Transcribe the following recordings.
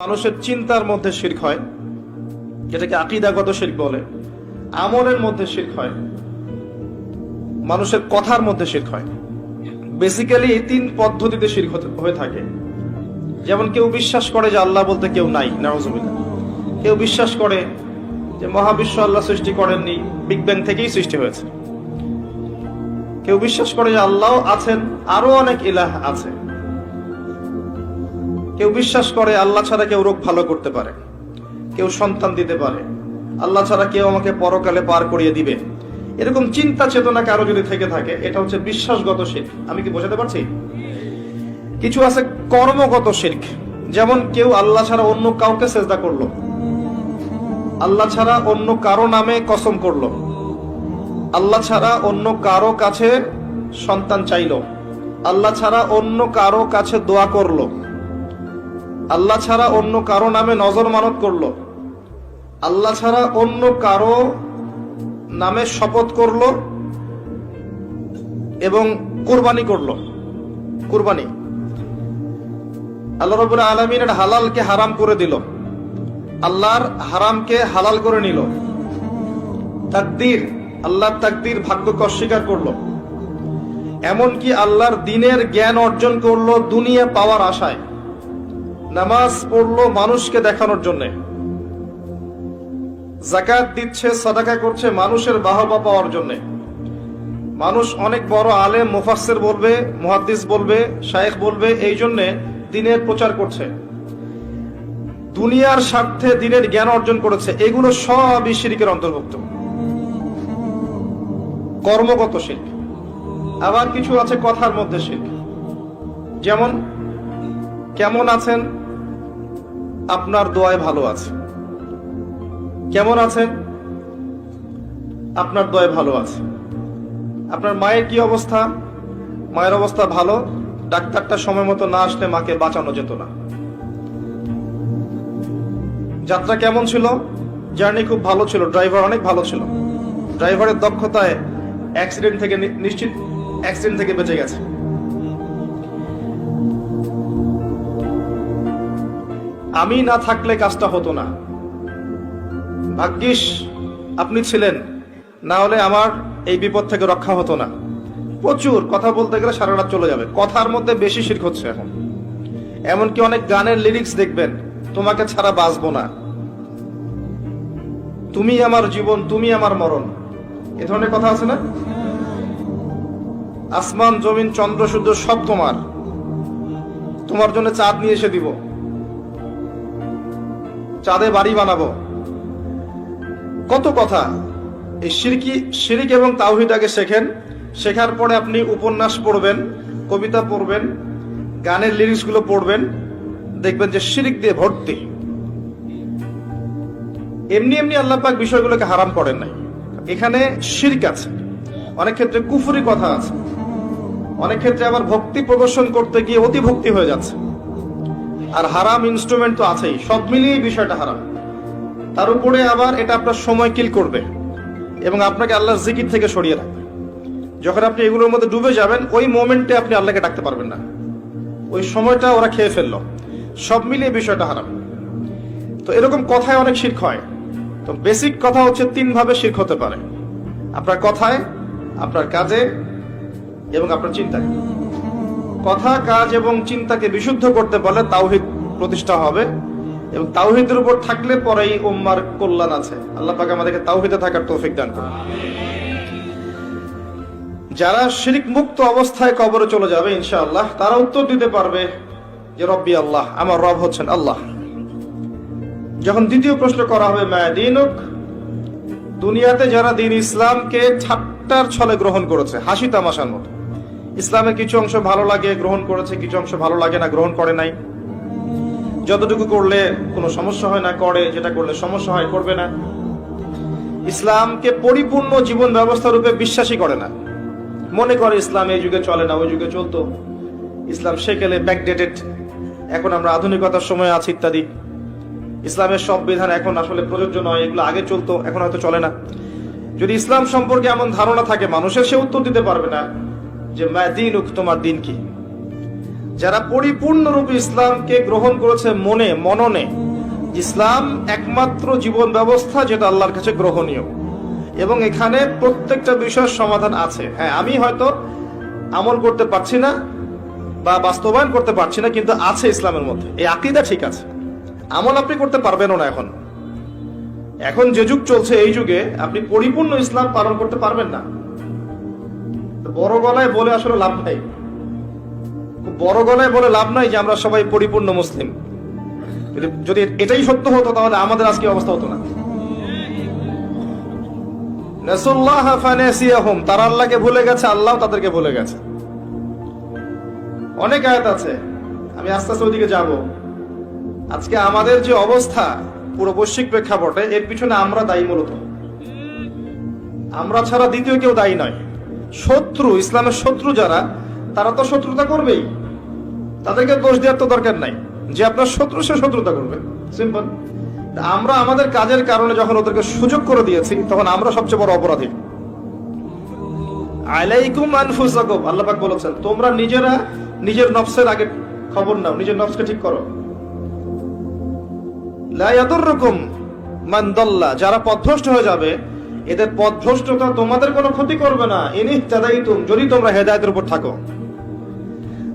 মানুষের চিন্তার মধ্যে শির্ক হয়, যেটাকে আকিদাগত শির্ক বলে, আমলের মধ্যে শির্ক হয়, মানুষের কথার মধ্যে শির্ক হয়। বেসিক্যালি এই তিন পদ্ধতিতে শির্ক হয়ে থাকে। যেমন কেউ বিশ্বাস করে যে আল্লাহ বলতে কেউ নাই নারজমিল্লা কেউ বিশ্বাস করে যে মহাবিশ্ব আল্লাহ সৃষ্টি করেননি বিগ ব্যাং থেকেই সৃষ্টি হয়েছে। কেউ বিশ্বাস করে যে আল্লাহ আছেন আরও অনেক ইলাহ আছে। কেউ বিশ্বাস করে আল্লাহ ছাড়া কেউ রোগ ভালো করতে পারে। কেউ সন্তান দিতে পারে। আল্লাহ ছাড়া কেউ আমাকে পরকালে পার করিয়ে দিবে। এরকম চিন্তা চেতনা কারও যদি থেকে থাকে, এটা হচ্ছে বিশ্বাসগত শিখ আমি কি বোঝাতে পারছি? কিছু আছে কর্মগত শির্ক। যেমন কেউ আল্লাহ ছাড়া অন্য কাউকে চেষ্টা করল। আল্লাহ ছাড়া অন্য কারও নামে কসম করল। আল্লাহ ছাড়া অন্য কারও কাছে সন্তান চাইল। আল্লাহ ছাড়া অন্য কারও কাছে দোয়া করল। আল্লাহ ছাড়া অন্য কারও নামে নজর মানত করল। আল্লাহ ছাড়া অন্য কারও নামে শপথ করল এবং কোরবানি করল। কোরবানি। আল্লাহ রবুল্লা আলমিনের হালালকে হারাম করে দিল। আল্লাহর হারামকে হালাল করে নিল। তাকদির। আল্লাহর তাকদির ভাগ্যকে অস্বীকার করল। এমনকি আল্লাহর দিনের জ্ঞান অর্জন করল দুনিয়া পাওয়ার আশায়। নামাজ পড়ল মানুষকে দেখানোর জন্য। জাকাত দিচ্ছে, সাদাকা করছে মানুষের বাহবা পাওয়ার জন্য। মানুষ অনেক বড় আলেম, মুফাসসির বলবে, মুহাদ্দিস বলবে, শায়েখ বলবে, এই জন্যে দিনের প্রচার করছে। দুনিয়ার স্বার্থে দিনের জ্ঞান অর্জন করেছে। এগুলো সবই শিরিকের অন্তর্ভুক্ত। কর্মগত শিল্প আবার কিছু আছে কথার মধ্যে শিল্প যেমন, কেমন আছেন? আপনার দোয়ায় ভালো আছে। কেমন আছেন? আপনার দোয়ায় ভালো আছে। আপনার মায়ের কি অবস্থা? মায়ের অবস্থা ভালো? ডাক্তারটা সময় মতো না আসলে মাকে বাঁচানো যেত না। যাত্রা কেমন ছিল? জার্নি খুব ভালো ছিল, ড্রাইভার অনেক ভালো ছিল। ড্রাইভারের দক্ষতায় অ্যাক্সিডেন্ট থেকে নিশ্চিত অ্যাক্সিডেন্ট থেকে বেঁচে গেছে। আমি না থাকলে কাজটা হতো না। ভাগ্যিস আপনি ছিলেন, না হলে আমার এই বিপদ থেকে রক্ষা হতো না। প্রচুর কথা বলতে গেলে সারা রাত চলে যাবে। কথার মধ্যে বেশি শির্ক হচ্ছে এখন। এমনকি অনেক গানের লিরিক্স দেখবেন, তোমাকে ছাড়া বাঁচবো না। তুমি আমার জীবন, তুমি আমার মরণ। এ ধরনের কথা আছে না? আসমান, জমিন, চন্দ্র, সূর্য সব তোমার। তোমার জন্য চাঁদ নিয়ে এসে দিব। চাঁদে বাড়ি বানাবো। কত কথা। এই সিরকি শিরিক এবং তাওহিদ আগে শেখেন। শেখার পরে আপনি উপন্যাস পড়বেন, কবিতা পড়বেন, গানের লিরিক্সগুলো পড়বেন, দেখবেন যে শিরিক দিয়ে ভর্তি। এমনি এমনি আল্লাহ পাক বিষয়গুলোকে হারাম করেন নাই। এখানে শিরিক আছে। অনেক ক্ষেত্রে কুফুরি কথা আছে। অনেক ক্ষেত্রে আবার ভক্তি প্রদর্শন করতে গিয়ে অতি ভক্তি হয়ে যাচ্ছে। আর হারাম ইনস্ট্রুমেন্ট তো আছেই, সব মিলিয়ে বিষয়টা হারাম। তার উপরে আবার এটা আপনার সময় কিল করবে এবং আপনাকে আল্লাহর জিকির থেকে সরিয়ে রাখবে। যখন আপনি এগুলোর মধ্যে ডুবে যাবেন, ওই মোমেন্টে আপনি আল্লাহকে ডাকতে পারবেন না। ওই সময়টা ওরা খেয়ে ফেলল। সব মিলিয়ে বিষয়টা হারাম। তো এরকম কথায় অনেক শির্ক হয়। তো বেসিক কথা হচ্ছে তিন ভাবে শির্ক হতে পারে। আপনার কথায়, আপনার কাজে এবং আপনার চিন্তায়। কথা, কাজ এবং চিন্তাকে বিশুদ্ধ করতে পারলে তাওহিদ প্রতিষ্ঠা হবে এবং তাওহিদের উপর থাকলে পরেই উম্মার কল্যাণ আছে। আল্লাহ পাক আমাদেরকে তাওহিদে থাকার তৌফিক দান করুন। যারা শিরিক মুক্ত অবস্থায় কবরে চলে যাবে, ইনশাআল্লাহ, তারা উত্তর দিতে পারবে যে রব্বি আল্লাহ, আমার রব হচ্ছেন আল্লাহ। যখন দ্বিতীয় প্রশ্ন করা হবে মায়াদিনুক দুনিয়াতে যারা দিন ইসলামকে ঠাট্টার ছলে গ্রহণ করেছে, হাসি তামাশার মতো। ইসলামের কিছু অংশ ভালো লাগে, গ্রহণ করেছে, কিছু অংশ ভালো লাগে না, গ্রহণ করে নাই। যতটুকু করলে কোনো সমস্যা হয় না, করে, যেটা করলে সমস্যা হয়, করবে না। ইসলামকে পরিপূর্ণ জীবন ব্যবস্থা রূপে বিশ্বাসই করে না। মনে করে ইসলাম এই যুগে চলে না, ওই যুগে চলতো। ইসলাম সেকেলে ব্যাকডেটেড এখন আমরা আধুনিকতার সময় আছি ইত্যাদি। ইসলামের সব বিধান এখন আসলে প্রযোজ্য নয়, এগুলো আগে চলতো, এখন হয়তো চলে না। যদি ইসলাম সম্পর্কে এমন ধারণা থাকে, মানুষের সে উত্তর দিতে পারবে না। যে দিন তোমার দিন কি যারা পরিপূর্ণরূপে ইসলামকে গ্রহণ করেছে মনে, মননে, ইসলাম একমাত্র জীবন ব্যবস্থা যেটা আল্লাহর কাছে গ্রহণীয়। এবং এখানে প্রত্যেকটা বিষয়ের সমাধান আছে। হ্যাঁ আমি হয়তো আমল করতে পারছি না বা বাস্তবায়ন করতে পারছি না, কিন্তু আছে ইসলামের মধ্যে। এই আকিদা ঠিক আছে। আমল আপনি করতে পারবেনও না এখন। এখন যে যুগ চলছে, এই যুগে আপনি পরিপূর্ণ ইসলাম পালন করতে পারবেন না। বড় গলায় বলে আসলে লাভ নাই। বড় গলায় বলে লাভ নাই যে আমরা সবাই পরিপূর্ণ মুসলিম। যদি- এটাই সত্য হতো তাহলে আমাদের আজকে অবস্থা হতো না। তারা আল্লাহকে ভুলে গেছে, আল্লাহ তাদেরকে ভুলে গেছে। অনেক আয়াত আছে, আমি আস্তে আস্তে ওইদিকে যাব। আজকে আমাদের যে অবস্থা, পুরো বৈশ্বিক প্রেক্ষাপটে, এর পিছনে আমরা দায়ী মূলত। আমরা ছাড়া দ্বিতীয় কেউ দায়ী নয়। শত্রু, ইসলামের শত্রু যারা, তারা তো শত্রুতা করবেই। তাদেরকে দোষ দেওয়ার তো দরকার নাই। যে আপনার শত্রু, সে শত্রুতা করবে। সিম্পল আমরা আমাদের কাজের কারণে যখন ওদেরকে সুযোগ করে দিয়েছি, তখন আমরা সবচেয়ে বড় অপরাধী। আলাইকুম আনফুসাকুম। বলেছেন, তোমরা নিজেরা নিজের নফসের আগে খবর নাও, নিজের নফসকে ঠিক করো। লা ইয়াদুররুকুম মান দাল্লা। যারা পথভ্রষ্ট হয়ে যাবে এদের পথভ্রষ্টতা তোমাদের কোনো ক্ষতি করবে না। ইনি তাদাইতুম যদি তোমরা হেদায়তের উপর থাকো।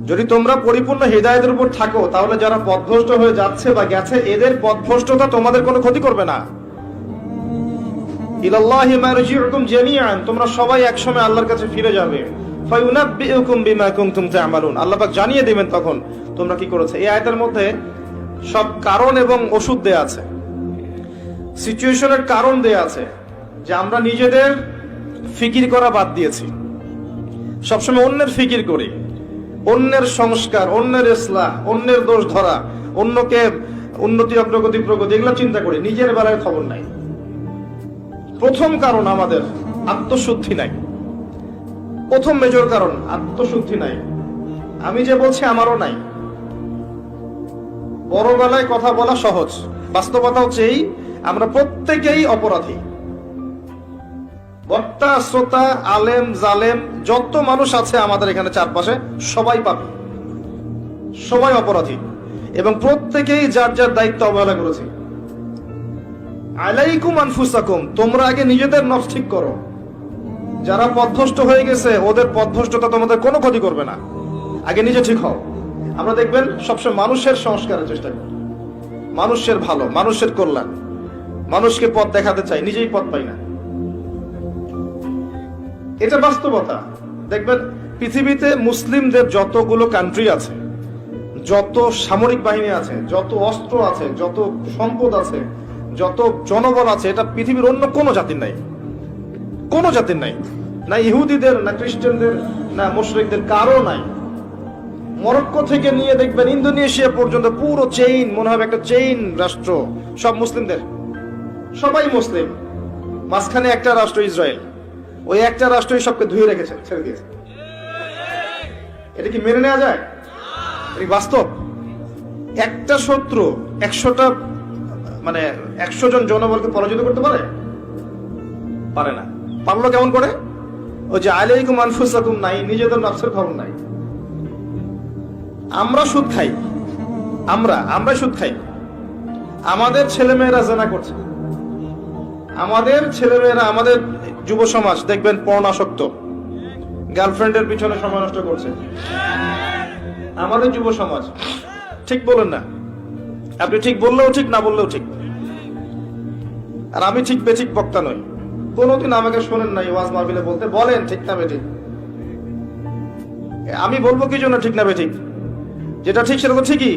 যদি তোমরা পরিপূর্ণ হৃদায়তের উপর থাকো, তাহলে যারা পথভ্রষ্ট হয়ে যাচ্ছে বা গেছে, এদের পথভ্রষ্টতা তোমাদের কোনো ক্ষতি করবে না। তোমরা সবাই একসময় আল্লাহর কাছে ফিরে যাবে। আল্লাহ জানিয়ে দিবেন তখন তোমরা কি করেছে। এই আয়াতের মধ্যে সব কারণ এবং ওষুধ দেয়া আছে। সিচুয়েশনের কারণ দেয়া আছে। যে আমরা নিজেদের ফিকির করা বাদ দিয়েছি। সবসময় অন্যের ফিকির করি। অন্যের সংস্কার, অন্যের ইসলাহ, অন্যের দোষ ধরা, অন্যকে উন্নতি, অগ্রগতি, প্রগতি, এগুলো চিন্তা করি। নিজের বেলায় খবর নাই। প্রথম কারণ আমাদের আত্মশুদ্ধি নাই। প্রথম মেজর কারণ আত্মশুদ্ধি নাই। আমি যে বলছি আমারও নাই। বড় গলায় কথা বলা সহজ। বাস্তবতা হচ্ছে আমরা প্রত্যেকেই অপরাধী। বক্তা শ্রোতা, আলেম, জালেম, যত মানুষ আছে আমাদের এখানে চারপাশে, সবাই পাবে সবাই অপরাধী। এবং প্রত্যেকেই যার যার দায়িত্ব অবহেলা করেছে। আলাইকুম আনফুসাকুম, তোমরা আগে নিজেদের নফস ঠিক করো। যারা পথভ্রষ্ট হয়ে গেছে, ওদের পথভ্রষ্টতা তোমাদের কোনো ক্ষতি করবে না। আগে নিজে ঠিক হও। আমরা দেখবেন, সবসময় মানুষের সংস্কারের চেষ্টা করি। মানুষের ভালো, মানুষের কল্যাণ। মানুষকে পথ দেখাতে চাই, নিজেই পথ পাই না। এটা বাস্তবতা। দেখবেন, পৃথিবীতে মুসলিমদের যতগুলো কান্ট্রি আছে, যত সামরিক বাহিনী আছে, যত অস্ত্র আছে, যত সম্পদ আছে, যত জনবল আছে, এটা পৃথিবীর অন্য কোনো জাতির নাই। কোনো জাতির নাই। না ইহুদিদের, না খ্রিস্টানদের, না মুশরিকদের, কারও নাই। মরক্কো থেকে নিয়ে দেখবেন, ইন্দোনেশিয়া পর্যন্ত পুরো চেইন মনে হবে একটা চেইন রাষ্ট্র, সব মুসলিমদের। সবাই মুসলিম। মাঝখানে একটা রাষ্ট্র, ইসরায়েল। ওই একটা রাষ্ট্রই সবকে ধুয়ে রেখেছে, ছেড়ে দিয়েছে। এটা কি মেনে নেওয়া যায়? এটা বাস্তব? একটা শত্রু একশোটা মানে একশো জন জনবলকে পরাজিত করতে পারে? পারে না। পারল কেমন করে? ওই যে, আলাইকুম আনফুসাকুম নাই, নিজেদের নফসের খবর নাই। আমরা সুদ খাই। আমরা আমরা সুদ খাই। আমাদের ছেলেমেয়েরা জেনা করছে। আমাদের ছেলেমেয়েরা আমাদের যুব সমাজ, দেখবেন পর্ণাসক্ত। গার্লফ্রেন্ডের পিছনে সময় নষ্ট করছে। আমাদের যুব সমাজ, ঠিক বলেন না। আপনি ঠিক বললেও ঠিক, না বললেও ঠিক। আর আমি ঠিক বেঠিক বক্তা নই। কোনোদিন আমাকে শোনেন নাই ওয়াজ মাহবিলে বলতে, বলেন ঠিক না বেঠিক। আমি বলব কি জন্য ঠিক না বেঠিক? যেটা ঠিক সেটা তো ঠিকই।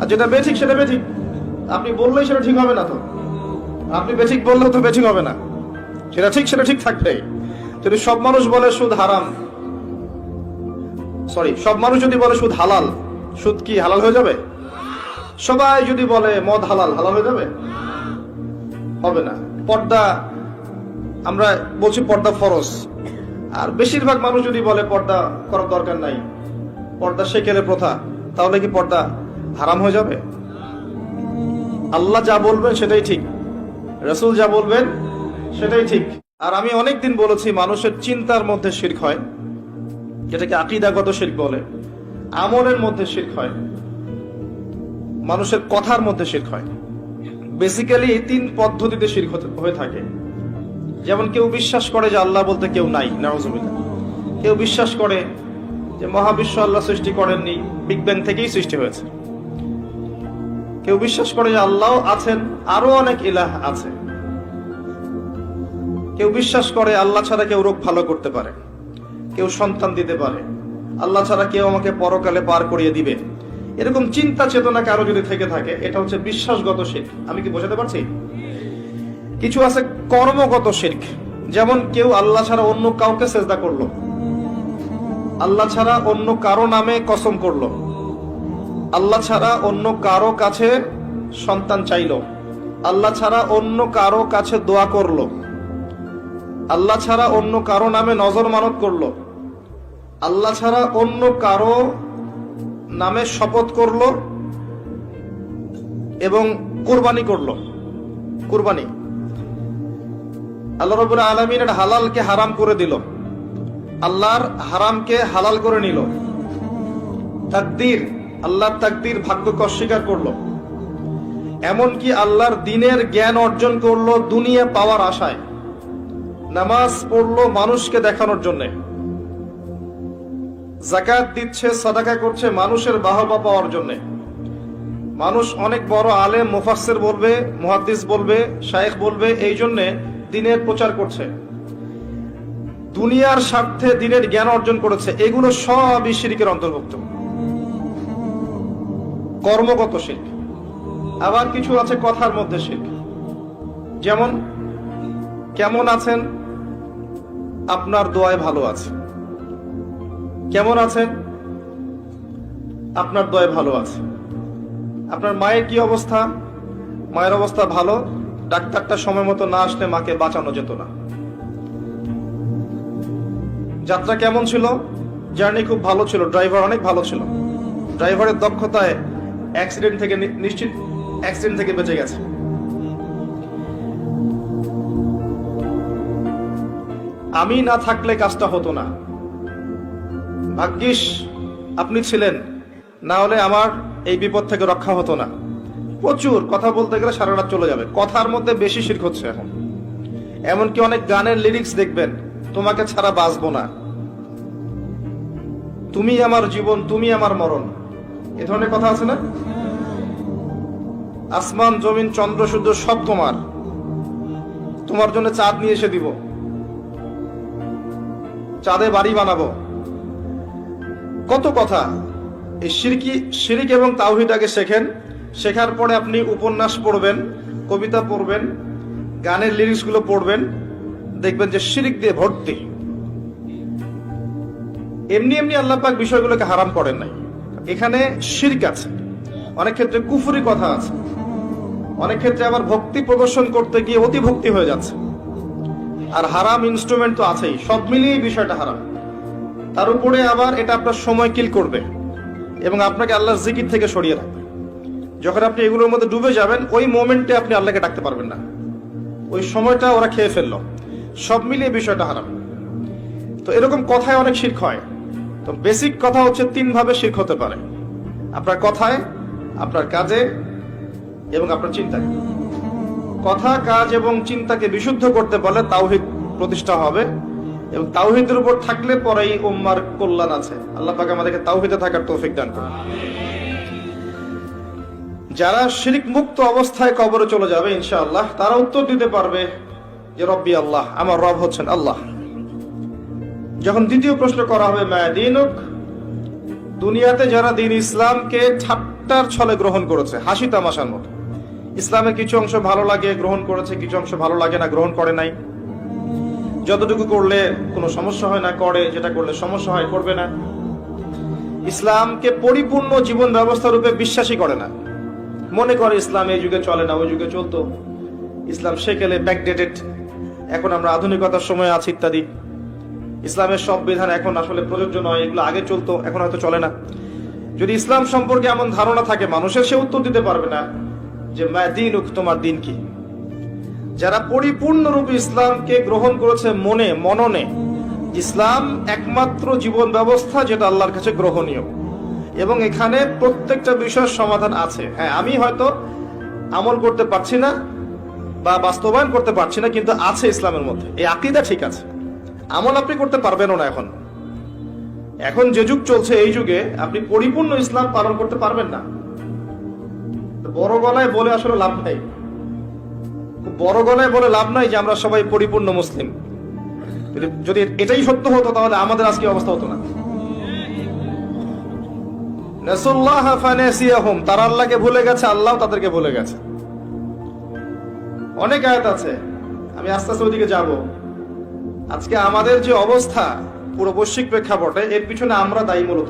আর যেটা বেঠিক সেটা বেঠিক। আপনি বললেই সেটা ঠিক হবে না তো। আপনি বেঠিক বললেও তো বেঠিক হবে না। সেটা ঠিক সেটা ঠিক থাকবে। যদি সব মানুষ বলে সুদ হারাম সরি সব মানুষ যদি বলে সুদ হালাল, সুদ কি হালাল হয়ে যাবে? সবাই যদি বলে মদ হালাল হালাল হয়ে যাবে? হবে না। পর্দা, আমরা বলছি পর্দা ফরজ। আর বেশিরভাগ মানুষ যদি বলে পর্দা করার দরকার নাই, পর্দা সেকেলে প্রথা, তাহলে কি পর্দা হারাম হয়ে যাবে? আল্লাহ যা বলবেন সেটাই ঠিক। রসুল যা বলবেন সেটাই ঠিক। আর আমি অনেক দিন বলেছি, মানুষের চিন্তার মধ্যে শির্ক হয়। যেটাকে আকিদাগত শির্ক বলে। আমলের মধ্যে শির্ক হয়। মানুষের কথার মধ্যে শির্ক হয়। বেসিক্যালি এই তিন পদ্ধতিতে শির্ক হয়ে থাকে। যেমন কেউ বিশ্বাস করে যে আল্লাহ বলতে কেউ নাই নারজমিল্লা কেউ বিশ্বাস করে যে মহাবিশ্ব আল্লাহ সৃষ্টি করেননি বিগ ব্যাং থেকেই সৃষ্টি হয়েছে। কেউ বিশ্বাস করে যে আল্লাহ আছেন আরও অনেক ইলাহ আছে। কেউ বিশ্বাস করে, আল্লাহ ছাড়া কেউ রোগ ভালো করতে পারে। কেউ সন্তান দিতে পারে। আল্লাহ ছাড়া কেউ আমাকে পরকালে পার করিয়ে দিবে। এরকম চিন্তা চেতনা কারও যদি থেকে থাকে, এটা হচ্ছে বিশ্বাসগত শিখ আমি কি বোঝাতে পারছি? কিছু আছে কর্মগত শির্ক। যেমন কেউ আল্লাহ ছাড়া অন্য কাউকে সেজদা করল। আল্লাহ ছাড়া অন্য কারও নামে কসম করল। আল্লাহ ছাড়া অন্য কারও কাছে সন্তান চাইল। আল্লাহ ছাড়া অন্য কারও কাছে দোয়া করল। আল্লাহ ছাড়া অন্য কারও নামে নজর মানত করল। আল্লাহ ছাড়া অন্য কারও নামে শপথ করল এবং কোরবানি করল। কোরবানি। আল্লাহ রবুল আলমিনের হালালকে হারাম করে দিল। আল্লাহর হারামকে হালাল করে নিল। তাকদির, আল্লাহর তাকদির ভাগ্যকে অস্বীকার করল। এমনকি আল্লাহর দিনের জ্ঞান অর্জন করল দুনিয়া পাওয়ার আশায়। নামাজ পড়ল মানুষকে দেখানোর জন্য। জাকাত দিচ্ছে, সাদাকা করছে মানুষের বাহবা পাওয়ার জন্য। মানুষ অনেক বড় আলেম, মুফাসসির বলবে, মুহাদ্দিস বলবে, শায়েখ বলবে, এই জন্য দিনের প্রচার করছে। দুনিয়ার স্বার্থে দিনের জ্ঞান অর্জন করেছে। এগুলো সবই শিরিকের অন্তর্ভুক্ত। কর্মগত শিল্প আবার কিছু আছে কথার মধ্যে শিল্প যেমন, কেমন আছেন? আপনার দোয়ায় ভালো আছে। কেমন আছেন? আপনার দোয়ায় ভালো আছে। আপনার মায়ের কি অবস্থা? মায়ের অবস্থা ভালো? ডাক্তারটা সময় মতো না আসলে মাকে বাঁচানো যেত না। যাত্রা কেমন ছিল? জার্নি খুব ভালো ছিল, ড্রাইভার অনেক ভালো ছিল। ড্রাইভারের দক্ষতায় অ্যাক্সিডেন্ট থেকে নিশ্চিত অ্যাক্সিডেন্ট থেকে বেঁচে গেছে। আমি না থাকলে কাজটা হতো না। ভাগ্যিস, আপনি ছিলেন। না হলে আমার এই বিপদ থেকে রক্ষা হতো না। প্রচুর কথা বলতে গেলে সারা রাত চলে যাবে। কথার মধ্যে বেশি শির্ক হচ্ছে এখন। এমনকি অনেক গানের লিরিক্স দেখবেন, তোমাকে ছাড়া বাঁচবো না। তুমি আমার জীবন, তুমি আমার মরণ। এ ধরনের কথা আছে না? আসমান, জমিন, চন্দ্র, সূর্য সব তোমার। তোমার জন্য চাঁদ নিয়ে এসে দিব। চাঁদে বাড়ি বানাবো। কত কথা। এই সিরকি শিরিক এবং তাওহিদাকে শেখেন। শেখার পরে আপনি উপন্যাস পড়বেন, কবিতা পড়বেন, গানের লিরিক্সগুলো পড়বেন, দেখবেন যে শিরিক দিয়ে ভর্তি। এমনি এমনি আল্লাহ পাক বিষয়গুলোকে হারাম করেন নাই। এখানে শিরক আছে। অনেক ক্ষেত্রে কুফুরি কথা আছে। অনেক ক্ষেত্রে আবার ভক্তি প্রদর্শন করতে গিয়ে অতি ভক্তি হয়ে যাচ্ছে। আর হারাম ইনস্ট্রুমেন্ট তো আছেই, সব মিলিয়ে বিষয়টা হারাম। তার উপরে আবার এটা আপনার সময় কিল করবে এবং আপনাকে আল্লাহর জিকির থেকে সরিয়ে রাখবে। যখন আপনি এগুলোর মধ্যে ডুবে যাবেন, ওই মোমেন্টে আপনি আল্লাহকে ডাকতে পারবেন না। ওই সময়টা ওরা খেয়ে ফেলল। সব মিলিয়ে বিষয়টা হারাম। তো এরকম কথায় অনেক শির্ক হয়। তো বেসিক কথা হচ্ছে তিন ভাবে শির্ক হতে পারে। আপনার কথায়, আপনার কাজে এবং আপনার চিন্তায়। কথা, কাজ এবং চিন্তাকে বিশুদ্ধ করতে পারলে তাওহিদ প্রতিষ্ঠা হবে এবং তাওহিদের উপর থাকলে পরেই উম্মার কল্যাণ আছে। আল্লাহ পাক আমাদেরকে তাওহিদে থাকার তৌফিক দান করুন। যারা শিরিক মুক্ত অবস্থায় কবরে চলে যাবে, ইনশাআল্লাহ, তারা উত্তর দিতে পারবে যে, রব্বি আল্লাহ, আমার রব হচ্ছেন আল্লাহ। যখন দ্বিতীয় প্রশ্ন করা হবে মায়াদিনুক দুনিয়াতে যারা দিন ইসলামকে ঠাট্টার ছলে গ্রহণ করেছে, হাসি তামাশার মতো। ইসলামের কিছু অংশ ভালো লাগে, গ্রহণ করেছে, কিছু অংশ ভালো লাগে না, গ্রহণ করে নাই। যতটুকু করলে কোনো সমস্যা হয় না, করে, যেটা করলে সমস্যা হয়, করবে না। ইসলামকে পরিপূর্ণ জীবন ব্যবস্থা রূপে বিশ্বাসই করে না। মনে করে ইসলাম এই যুগে চলে না, ওই যুগে চলতো। ইসলাম সেকেলে ব্যাকডেটেড এখন আমরা আধুনিকতার সময় আছি ইত্যাদি। ইসলামের সব বিধান এখন আসলে প্রযোজ্য নয়, এগুলো আগে চলতো, এখন হয়তো চলে না। যদি ইসলাম সম্পর্কে এমন ধারণা থাকে, মানুষের সে উত্তর দিতে পারবে না। যে দিন তোমার দিন কি। যারা পরিপূর্ণরূপে ইসলামকে গ্রহণ করেছে মনে, মননে, ইসলাম একমাত্র জীবন ব্যবস্থা যেটা আল্লাহর কাছে গ্রহণীয়। এবং এখানে প্রত্যেকটা বিষয়ের সমাধান আছে। হ্যাঁ আমি হয়তো আমল করতে পারছি না বা বাস্তবায়ন করতে পারছি না, কিন্তু আছে ইসলামের মধ্যে। এই আকিদা ঠিক আছে। আমল আপনি করতে পারবেনও না এখন। এখন যে যুগ চলছে, এই যুগে আপনি পরিপূর্ণ ইসলাম পালন করতে পারবেন না। বড় গলায় বলে আসলে লাভ নাই। বড় গলায় বলে লাভ নাই যে আমরা সবাই পরিপূর্ণ মুসলিম। যদি- এটাই সত্য হতো, তাহলে আমাদের আজকে অবস্থা হতো না। তারা আল্লাহকে ভুলে গেছে, আল্লাহ তাদেরকে ভুলে গেছে। অনেক আয়াত আছে। আমি আস্তে আস্তে ওইদিকে যাব। আজকে আমাদের যে অবস্থা, পুরো বৈশ্বিক প্রেক্ষাপটে, এর পিছনে আমরা দায়ী মূলত।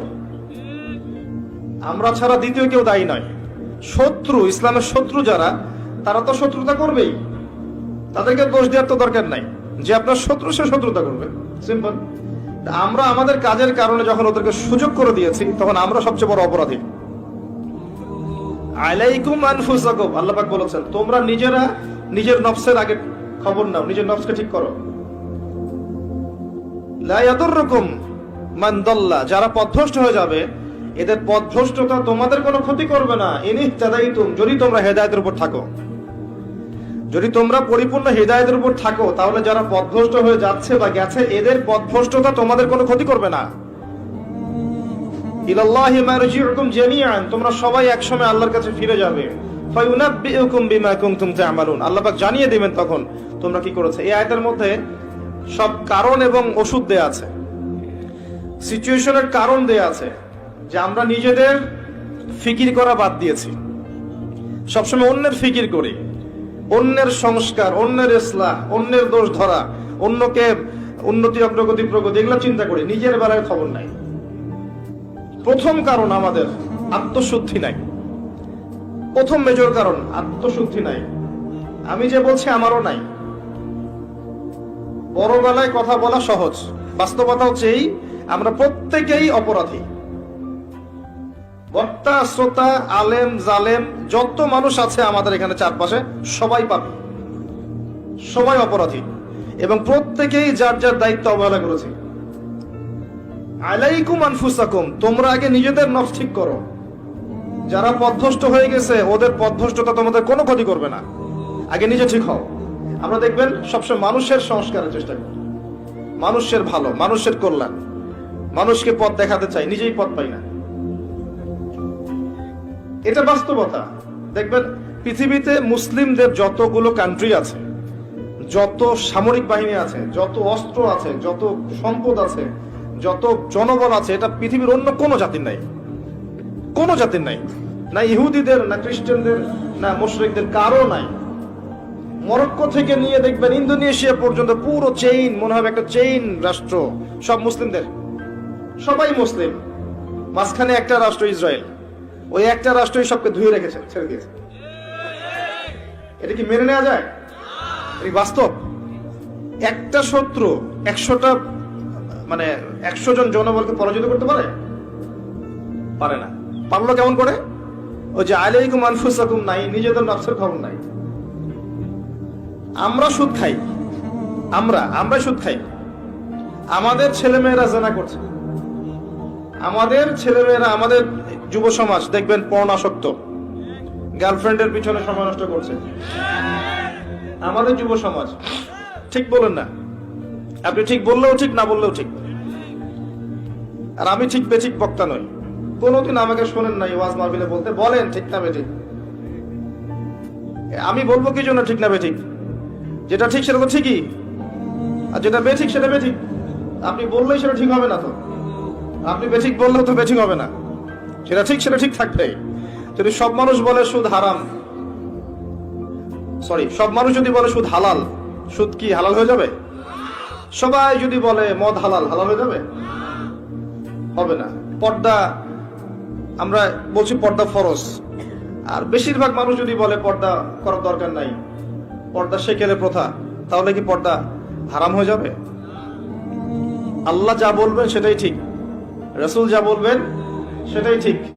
আমরা ছাড়া দ্বিতীয় কেউ দায়ী নয়। শত্রু, ইসলামের শত্রু যারা, তারা তো শত্রুতা করবেই। তাদেরকে দোষ দেওয়ার তো দরকার নাই। যে আপনার শত্রু, সে শত্রুতা করবে। সিম্পল আমরা আমাদের কাজের কারণে যখন ওদেরকে সুযোগ করে দিয়েছি, তখন আমরা সবচেয়ে বড় অপরাধী। আলাইকুম আনফুসাকুম বলেছেন, তোমরা নিজেরা নিজের নফসের আগে খবর নাও, নিজের নফসকে ঠিক করো। লা ইয়াদুররুকুম মান দাল্লা, যারা পথভ্রষ্ট হয়ে যাবে এদের পথভ্রষ্টতা তোমাদের কোনো ক্ষতি করবে না। ইনি তাদাইতুম যদি তোমরা হেদায়তের উপর থাকো। যদি তোমরা পরিপূর্ণ হৃদায়তের উপর থাকো, তাহলে যারা পথভ্রষ্ট হয়ে যাচ্ছে বা গেছে, এদের পথভ্রষ্টতা তোমাদের কোনো ক্ষতি করবে না। তোমরা সবাই একসময় আল্লাহর কাছে ফিরে যাবে। ফায়ুনাব্বিউকুম বিমা কুনতুম তা'মালুন। আল্লাহ পাক জানিয়ে দিবেন তখন, তোমরা কি করেছে? এই আয়াতের মধ্যে সব কারণ এবং ওষুধ দেয়া আছে। সিচুয়েশনের কারণ দেয়া আছে। যে আমরা নিজেদের ফিকির করা বাদ দিয়েছি। সবসময় অন্যের ফিকির করি। অন্যের সংস্কার, অন্যের ইসলাহ, অন্যের দোষ ধরা, অন্যকে উন্নতি, অগ্রগতি, প্রগতি, এগুলো চিন্তা করি। নিজের বেলায় খবর নাই। প্রথম কারণ আমাদের আত্মশুদ্ধি নাই। প্রথম মেজর কারণ আত্মশুদ্ধি নাই। আমি যে বলছি আমারও নাই। বড় বেলায় কথা বলা সহজ। বাস্তবতা হচ্ছে এই, আমরা প্রত্যেকেই অপরাধী। বক্তা শ্রোতা, আলেম, জালেম, যত মানুষ আছে আমাদের এখানে চারপাশে, সবাই পাবে সবাই অপরাধী। এবং প্রত্যেকেই যার যার দায়িত্ব অবহেলা করেছে। আলাইকুম আনফুসাকুম, তোমরা আগে নিজেদের নফ ঠিক করো। যারা পথভ্রষ্ট হয়ে গেছে, ওদের পথভ্রষ্টতা তোমাদের কোনো ক্ষতি করবে না। আগে নিজে ঠিক হও। আমরা দেখবেন, সবসময় মানুষের সংস্কারের চেষ্টা করি। মানুষের ভালো, মানুষের কল্যাণ। মানুষকে পথ দেখাতে চাই, নিজেই পথ পাই না। এটা বাস্তবতা। দেখবেন, পৃথিবীতে মুসলিমদের যতগুলো কান্ট্রি আছে, যত সামরিক বাহিনী আছে, যত অস্ত্র আছে, যত সম্পদ আছে, যত জনবল আছে, এটা পৃথিবীর অন্য কোনো জাতির নাই। কোনো জাতির নাই। না ইহুদিদের, না খ্রিস্টানদের, না মুশরিকদের, কারও নাই। মরক্কো থেকে নিয়ে দেখবেন, ইন্দোনেশিয়া পর্যন্ত পুরো চেইন মনে হবে একটা চেইন রাষ্ট্র, সব মুসলিমদের। সবাই মুসলিম। মাঝখানে একটা রাষ্ট্র, ইসরায়েল। ওই একটা রাষ্ট্রই সবকে ধুয়ে রেখেছে, ছেড়ে দিয়েছে। এটা কি মেনে নেওয়া যায়? এই বাস্তব? একটা শত্রু একশোটা মানে একশো জন জনবলকে পরাজিত করতে পারে? পারে না। পারল কেমন করে? ওই যে, আলাইকুম আনফুসাকুম নাই, নিজেদের নফসের খবর নাই। আমরা সুদ খাই। আমরা আমরা সুদ খাই। আমাদের ছেলেমেয়েরা জানা করছে। আমাদের ছেলেমেয়েরা আমাদের যুব সমাজ, দেখবেন পর্ণাসক্ত গার্লফ্রেন্ডের পিছনে সময় নষ্ট করছে। আমাদের যুব সমাজ, ঠিক বলেন না। আপনি ঠিক বললেও ঠিক, না বললেও ঠিক। আর আমি ঠিক বেঠিক বক্তা নই। কোনোদিন আমাকে শোনেন নাই ওয়াজ মাহবিলে বলতে। বলেন, ঠিক না বেঠিক। আমি বলব কি জন্য ঠিক না বেঠিক? যেটা ঠিক সেটা তো ঠিকই। আর যেটা বেঠিক সেটা বেঠিক। আপনি বললেই সেটা ঠিক হবে না তো। আপনি বেঠিক বললেও তো বেঠিক হবে না। সেটা ঠিক সেটা ঠিক থাকবে। যদি সব মানুষ বলে সুদ হারাম সরি সব মানুষ যদি বলে সুদ হালাল, সুদ কি হালাল হয়ে যাবে? সবাই যদি বলে মদ হালাল হালাল হয়ে যাবে? হবে না। পর্দা, আমরা বলছি পর্দা ফরজ। আর বেশিরভাগ মানুষ যদি বলে পর্দা করার দরকার নাই, পর্দা শেখেলে প্রথা, তাহলে কি পর্দা হারাম হয়ে যাবে? আল্লাহ যা বলবেন সেটাই ঠিক। রসুল যা বলবেন সেটাই ঠিক।